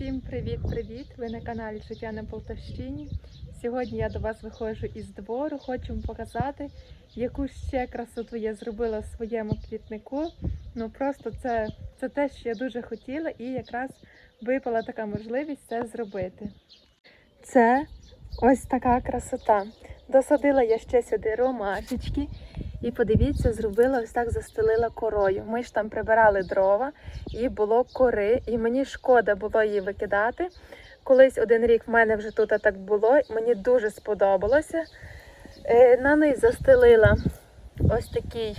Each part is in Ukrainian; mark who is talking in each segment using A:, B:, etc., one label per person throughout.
A: Всім привіт-привіт! Ви на каналі Життя на Полтавщині. Сьогодні я до вас виходжу із двору. Хочу вам показати, яку ще красоту я зробила в своєму квітнику. Ну просто це, це те, що я дуже хотіла, і якраз випала така можливість це зробити. Це ось така красота. Досадила я ще сюди ромашечки. І подивіться, зробила ось так, застелила корою. Ми ж там прибирали дрова, і було кори, і мені шкода було її викидати. Колись один рік в мене вже тут так було, мені дуже сподобалося. Е, На низ застелила ось такий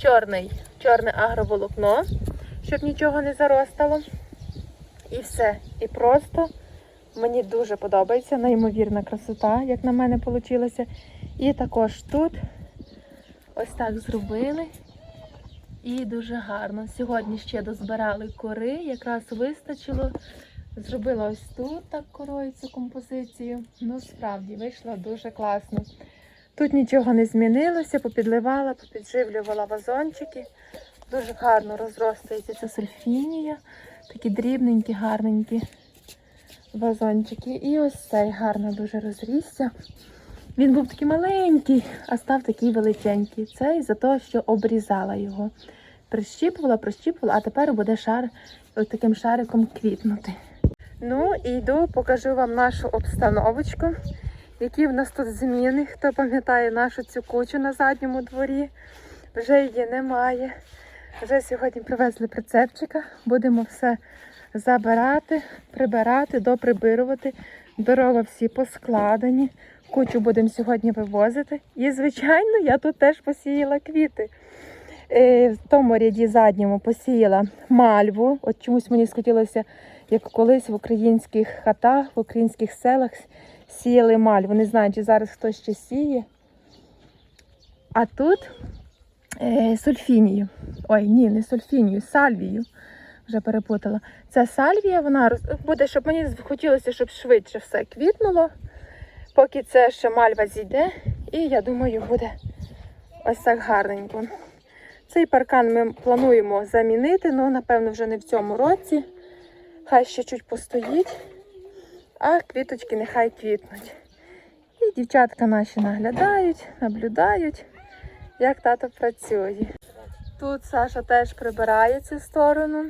A: чорний, чорне агроволокно, щоб нічого не заростало. І все. І просто мені дуже подобається, неймовірна красота, як на мене вийшло. І також тут ось так зробили. І дуже гарно. Сьогодні ще дозбирали кори, якраз вистачило. Зробила ось тут так корою цю композицію. Ну, справді, вийшло дуже класно. Тут нічого не змінилося, попідливала, попідживлювала вазончики. Дуже гарно розростається ця сульфінія. Такі дрібненькі, гарненькі вазончики. І ось цей гарно дуже розрісся. Він був такий маленький, а став такий величенький. Це із-за того, що обрізала його. Прищіпувала, прищіпувала, а тепер буде шар ось таким шариком квітнути. Ну і йду, покажу вам нашу обстановочку, які в нас тут зміни. Хто пам'ятає нашу цю кучу на задньому дворі, вже її немає. Вже сьогодні привезли прицепчика. Будемо все забирати, прибирати, доприбирувати. Дрова всі поскладені. Кучу будемо сьогодні вивозити. І, звичайно, я тут теж посіяла квіти. Е, В тому ряді задньому посіяла мальву. От чомусь мені схотілося, як колись в українських хатах, в українських селах сіяли мальву. Не знаю, чи зараз хтось ще сіє. А тут е, сульфінію. Ой, ні, не сульфінію, сальвію. Вже перепутала. Це сальвія, вона буде, щоб мені хотілося, щоб швидше все квітнуло. Поки це ще мальва зійде, і я думаю, буде ось так гарненько. Цей паркан ми плануємо замінити, але напевно вже не в цьому році. Хай ще чуть постоїть, а квіточки нехай квітнуть. І дівчатка наші наглядають, наблюдають, як тато працює. Тут Саша теж прибирає цю сторону,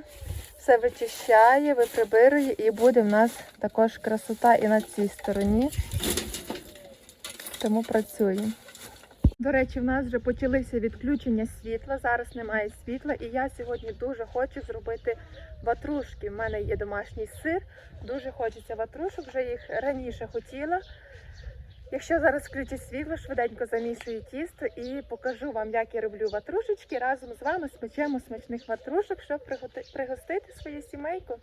A: все вичищає, виприбирує, і буде в нас також красота і на цій стороні тому працюємо. До речі, в нас вже почалися відключення світла. Зараз немає світла, і я сьогодні дуже хочу зробити ватрушки. У мене є домашній сир, дуже хочеться ватрушок, вже їх раніше хотіла. Якщо зараз включить світло, швиденько замішую тісто і покажу вам, як я роблю ватрушечки. Разом з вами спечемо смачних ватрушок, щоб пригостити свою сімейку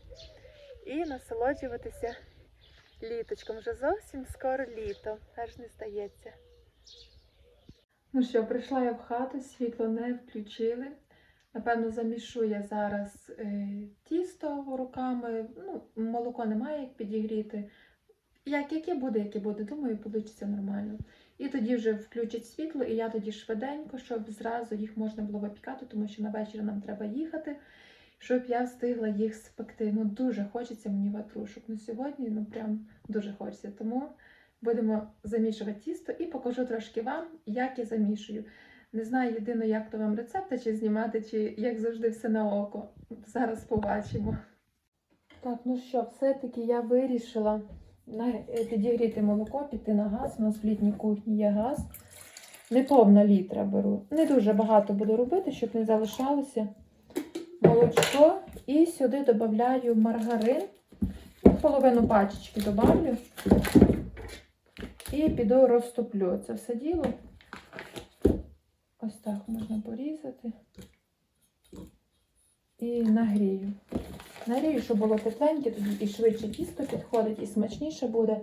A: і насолоджуватися літочком. Вже зовсім скоро літо, аж не здається. Ну що, прийшла я в хату, світло не включили. Напевно, замішу я зараз е, тісто руками. Ну, молоко немає як підігріти. Як яке буде, яке буде, думаю, вийде нормально. І тоді вже включать світло, і я тоді швиденько, щоб зразу їх можна було випікати, тому що на вечір нам треба їхати, щоб я встигла їх спекти. Ну, дуже хочеться мені ватрушок. Ну, сьогодні, ну прям дуже хочеться. Тому будемо замішувати тісто і покажу трошки вам, як я замішую. Не знаю єдино, як то вам рецепти, чи знімати, чи як завжди все на око. Зараз побачимо. Так, ну що, все-таки я вирішила е, підігріти молоко, піти на газ. У нас в літній кухні є газ. Не повна літра беру. Не дуже багато буду робити, щоб не залишалося молочко. І сюди додаю маргарин. Половину пачечки додавлю. І піду розтоплю це все діло. Ось так можна порізати. І нагрію. Нагрію, щоб було тепленьке, тоді і швидше тісто підходить, і смачніше буде.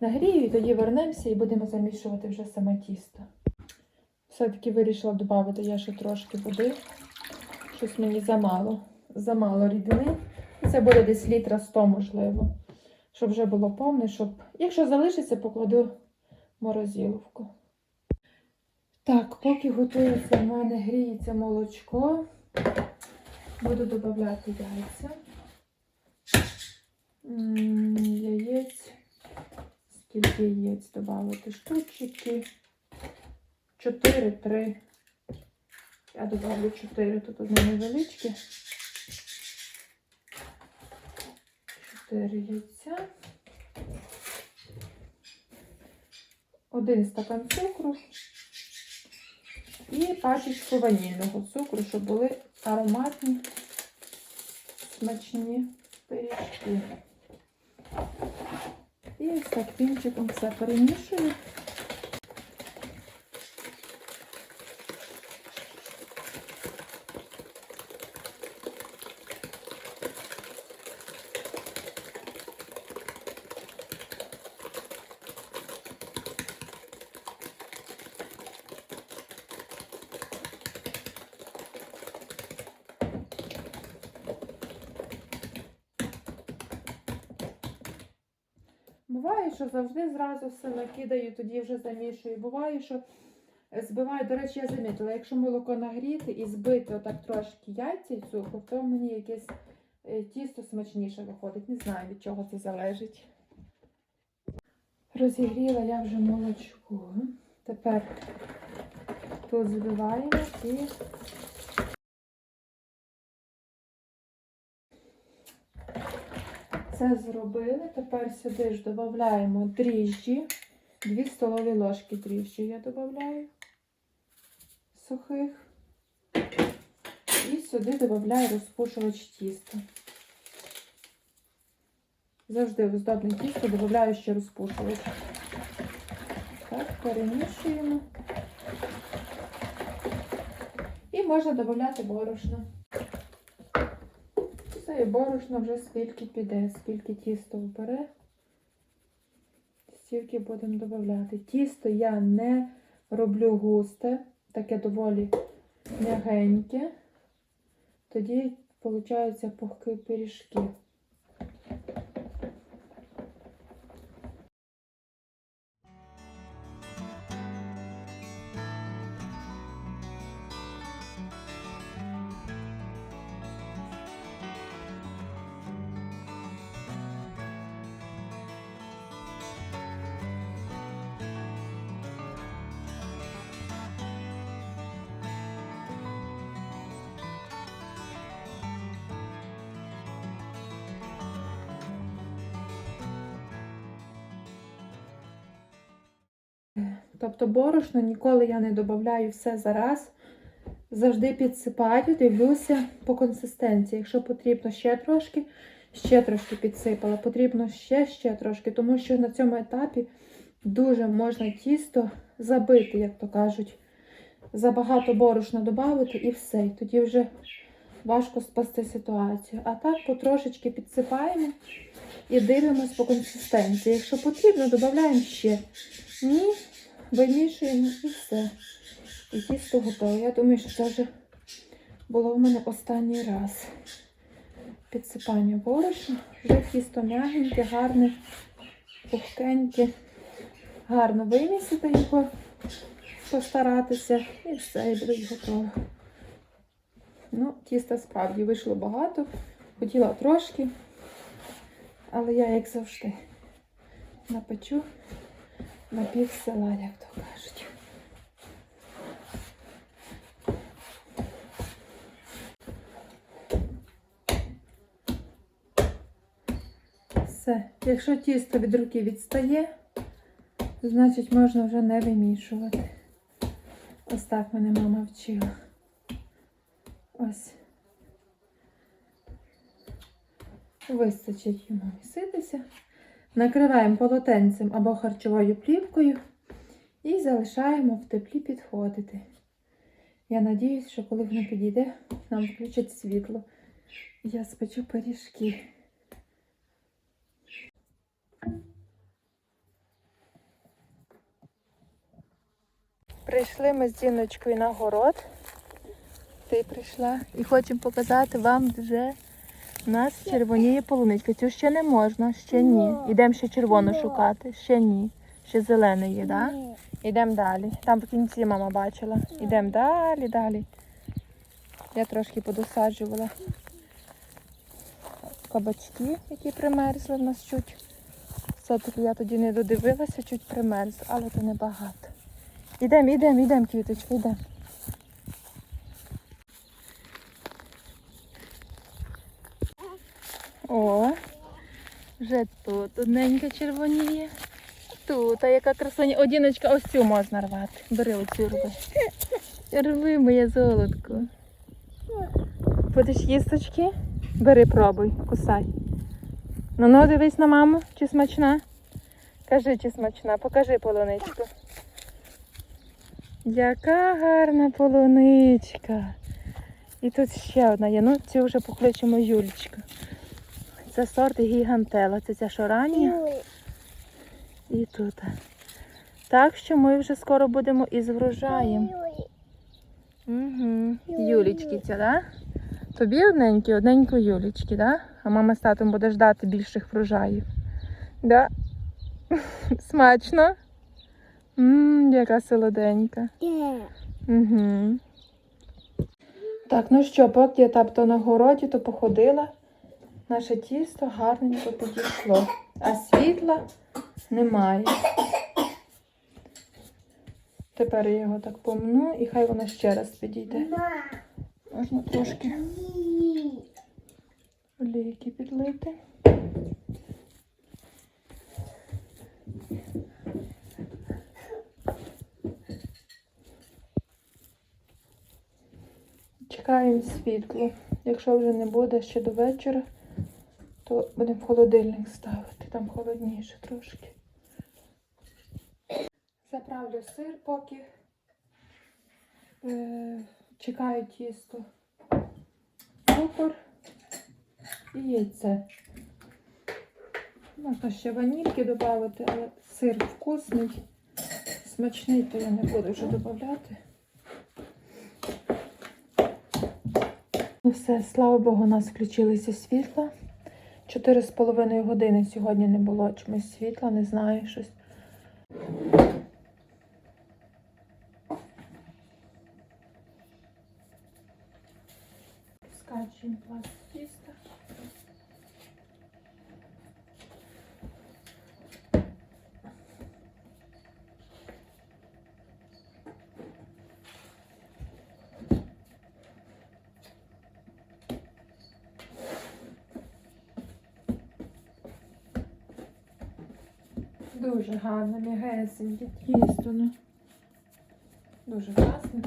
A: Нагрію, і тоді вернемося і будемо замішувати вже саме тісто. Все-таки вирішила додати я ще трошки води щось мені замало. Замало рідини. Це буде десь літра 100, можливо. Щоб вже було повне, щоб. Якщо залишиться, покладу морозиловку. Так, поки готується в мене гріється молочко, буду додати яйця. Яєць. Скільки яєць додавати штучки? 4-3. Я добавлю 4, тут одне невеличке. 4 яйця. Один стакан цукру і пачечку ванільного цукру, щоб були ароматні, смачні пиріжки. І ось все перемішую. Буває, що завжди зразу все накидаю, тоді вже замішую. Буває, що збиваю, до речі, я замітила, якщо молоко нагріти і збити отак трошки яйця і цукру, то мені якесь е, тісто смачніше виходить. Не знаю, від чого це залежить. Розігріла я вже молочко. Тепер тут збиваємо і це зробили. Тепер сюди ж додаємо дріжджі. 2 столові ложки дріжджі я додаю сухих. І сюди додаю розпушувач тіста. Завжди в оздобне тісто додаю ще розпушувач. Так, перемішуємо. І можна додати борошно. Це і борошно вже скільки піде, скільки тісто вбере, стільки будемо додати. Тісто я не роблю густе, таке доволі м'ягеньке. Тоді, виходить, пухкі пиріжки. Тобто борошно ніколи я не додаю все зараз. Завжди підсипаю, дивлюся по консистенції. Якщо потрібно ще трошки, ще трошки підсипала. Потрібно ще, ще трошки, тому що на цьому етапі дуже можна тісто забити, як то кажуть. Забагато борошна додати і все. І тоді вже важко спасти ситуацію. А так потрошечки підсипаємо і дивимось по консистенції. Якщо потрібно, додаємо ще. Ні, вимішуємо і все. І тісто готове. Я думаю, що це вже було в мене останній раз. Підсипання борошна. Вже тісто м'ягеньке, гарне, пухкеньке. Гарно вимісити його, постаратися, і все, і буде готово. Ну, тіста справді вийшло багато. Хотіла трошки, але я, як завжди, напечу на пів села, як то кажуть. Все. Якщо тісто від руки відстає, значить можна вже не вимішувати. Ось так мене мама вчила. Ось. Вистачить йому міситися. Накриваємо полотенцем або харчовою плівкою і залишаємо в теплі підходити. Я надіюсь, що коли воно підійде, нам включать світло. Я спечу пиріжки. Прийшли ми з Діночкою на город. Ти прийшла і хочемо показати вам вже у нас червоніє полуничка. Цю ще не можна, ще ні. Ідемо ще червону шукати, ще ні. Ще зелене є, так?
B: Ні.
A: Ідемо далі. Там в кінці мама бачила. Ідемо далі, далі. Я трошки подосаджувала кабачки, які примерзли в нас чуть. Все-таки я тоді не додивилася, чуть примерз, але то небагато. Ідемо, ідемо, ідемо, квіточка, йдемо. О, вже тут одненька червоніє. Тут, а яка красоня. Одіночка, ось цю можна рвати. Бери оцю рви. Рви моє золотко. Будеш їсточки? Бери, пробуй, кусай. Ну ну дивись на маму, чи смачна? Кажи, чи смачна, покажи полуничку. Яка гарна полуничка. І тут ще одна є. Ну, цю вже покличемо Юлічка. Це сорт гігантела. Це ця шорання. І тут. Так що ми вже скоро будемо із врожаєм. Угу. Юлічки ця, да? Тобі одненькі, одненько Юлічки, да? А мама з татом буде ждати більших врожаїв. Да? Смачно? Ммм, яка солоденька. Угу. Так, ну що, поки я тапто на городі, то походила. Наше тісто гарненько підійшло. А світла немає. Тепер я його так помну і хай воно ще раз підійде. Можна трошки олійки підлити. Чекаємо світло. Якщо вже не буде ще до вечора, то будемо холодильник ставити. Там холодніше трошки. Заправлю сир, поки е, чекаю тісто, цукор і яйце. Можна ще ванільки додати, але сир вкусний, смачний, то я не буду вже додати. Ну все, слава Богу, у нас включилися світла. Чотири з половиною години сьогодні не було чомусь світла, не знаю щось. Скачуємо пласт тіста. Дуже гарно, м'ягесеньке тісто. Ну. Дуже класно.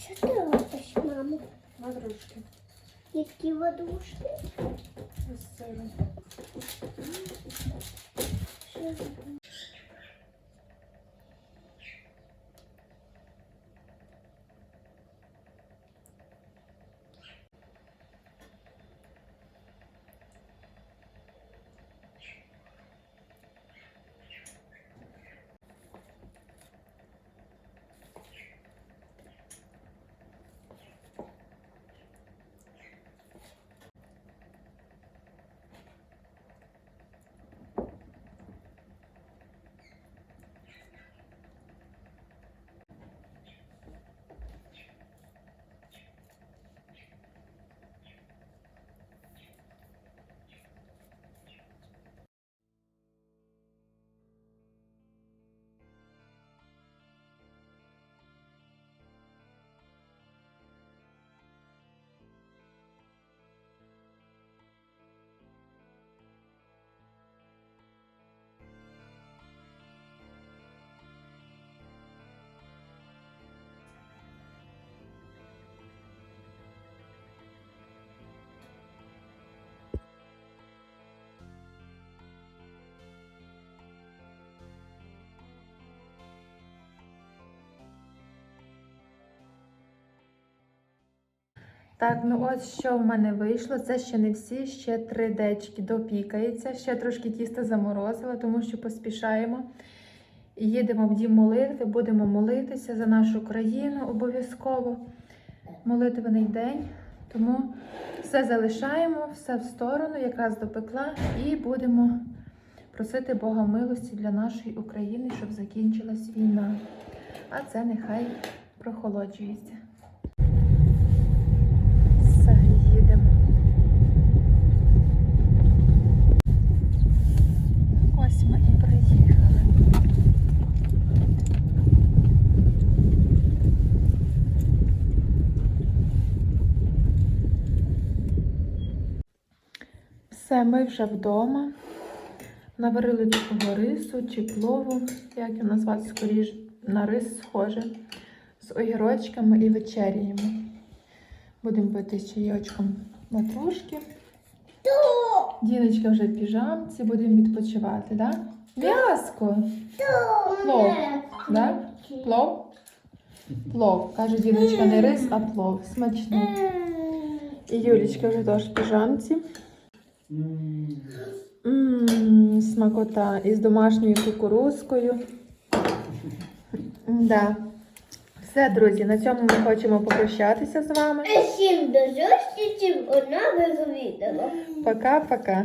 B: Що ти робиш, мамо?
A: Ватрушки
B: Які водушки?
A: з сиром.
B: Що
A: Так, ну ось що в мене вийшло. Це ще не всі, ще три дечки допікається. Ще трошки тіста заморозила, тому що поспішаємо. Їдемо в дім молитви, будемо молитися за нашу країну обов'язково. Молитвений день. Тому все залишаємо, все в сторону, якраз допекла, і будемо просити Бога милості для нашої України, щоб закінчилась війна. А це нехай прохолоджується. Все, їдемо. Ось ми і приїхали. Все, ми вже вдома. Наварили такого рису чи плову, як його назвати скоріш на рис схоже, з огірочками і вечеряємо. Будемо пити з чайочком матрушки. Діночка вже в піжамці, будемо відпочивати, так? Да? М'яско! Плов. Да? Плов? Плов. Каже Діночка, не рис, а плов. Смачний. І Юлічка вже теж в піжамці. Ммм, смакота із домашньою кукурузкою. Да. Все, друзі, на цьому ми хочемо попрощатися з вами.
B: Всім до зустрічі в одному відео.
A: Пока-пока.